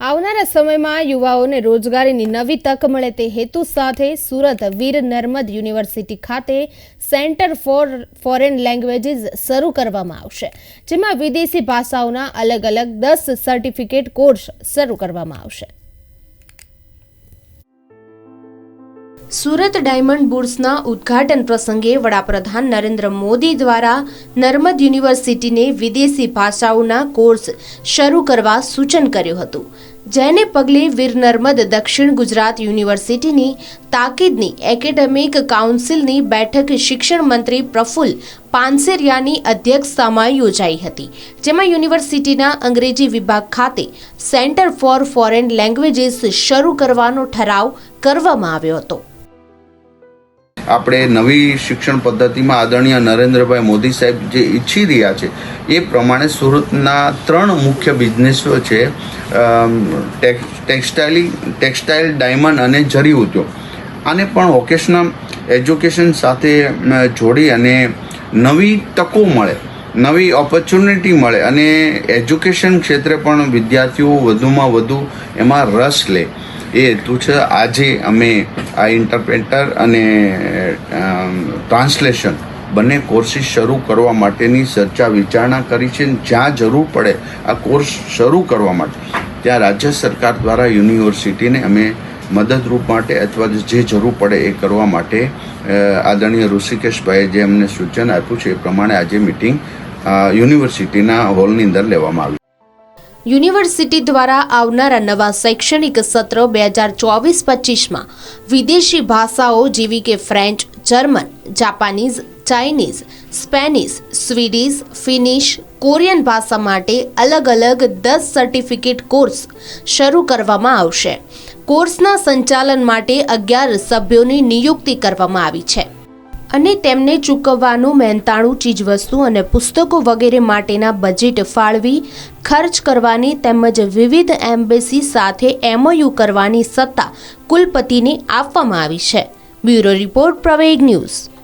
આવનારા સમયમાં યુવાઓને રોજગારીની નવી તક મળે તે હેતુ સાથે સુરત વીર નર્મદ યુનિવર્સિટી ખાતે સેન્ટર ફોર ફોરેન લેંગ્વેજીસ શરૂ કરવામાં આવશે, જેમાં વિદેશી ભાષાઓના અલગ અલગ દસ સર્ટિફિકેટ કોર્સ શરૂ કરવામાં આવશે. સુરત ડાયમંડ બુર્સના ઉદ્ઘાટન પ્રસંગે વડાપ્રધાન નરેન્દ્ર મોદી દ્વારા નર્મદ યુનિવર્સિટીને વિદેશી ભાષાઓના કોર્સ શરૂ કરવા સૂચન કર્યું હતું. જેને પગલે વીર નર્મદ દક્ષિણ ગુજરાત યુનિવર્સિટીની તાકીદની એકેડેમિક કાઉન્સિલની બેઠક શિક્ષણ મંત્રી પ્રફુલ પાનસેરિયાની અધ્યક્ષતામાં યોજાઈ હતી. જેમાં યુનિવર્સિટીના અંગ્રેજી વિભાગ ખાતે સેન્ટર ફોર ફોરેન લેંગ્વેજીસ શરૂ કરવાનો ઠરાવ કરવામાં આવ્યો હતો. આપણે નવી શિક્ષણ પદ્ધતિમાં આદરણીય નરેન્દ્રભાઈ મોદી સાહેબ જે ઈચ્છી રહ્યા છે એ પ્રમાણે સુરતના ત્રણ મુખ્ય બિઝનેસો છે અમ, ટેક્સટાઇલ ડાયમંડ અને જરી ઉદ્યોગ. આને પણ વોકેશનલ એજ્યુકેશન સાથે જોડી અને નવી તકો મળે નવી ઓપોર્ચ્યુનિટી મળે અને એજ્યુકેશન ક્ષેત્રે પણ વિદ્યાર્થીઓ વધુમાં વધુ એમાં રસ લે. એ હેતુ છે આજે અમે આ ઇન્ટરપ્રેટર અને ટ્રાન્સલેશન બંને કોર્સિસ શરૂ કરવા માટેની ચર્ચા વિચારણા કરી છે અને જ્યાં જરૂર પડે આ કોર્સ શરૂ કરવા માટે. ત્યાં રાજ્ય સરકાર દ્વારા યુનિવર્સિટીને અમે મદદરૂપ માટે અથવા જે જરૂર પડે એ કરવા માટે આદરણીય ઋષિકેશભાઈએ જે અમને સૂચન આપ્યું છે એ પ્રમાણે આજે મિટિંગ યુનિવર્સિટીના હોલની અંદર લેવામાં આવી. યુનિવર્સિટી દ્વારા આવનારા નવા શૈક્ષણિક સત્ર બે હજાર ચોવીસ પચીસમાં વિદેશી ભાષાઓ જેવી કે French, German, Japanese, Chinese, Spanish, Swedish, Finnish, Korean ભાષા માટે અલગ અલગ દસ સર્ટિફિકેટ કોર્સ શરૂ કરવામાં આવશે. કોર્સના સંચાલન માટે અગિયાર સભ્યોની નિયુક્તિ કરવામાં આવી છે. અને તેમને ચૂકવવાનું મહેનતાણું, ચીજવસ્તુ અને પુસ્તકો વગેરે માટેના બજેટ ફાળવી, ખર્ચ કરવાની તેમજ વિવિધ એમ્બેસી સાથે એમઓયુ કરવાની સત્તા કુલપતિને આપવામાં આવી છે. Bureau report Praveg news.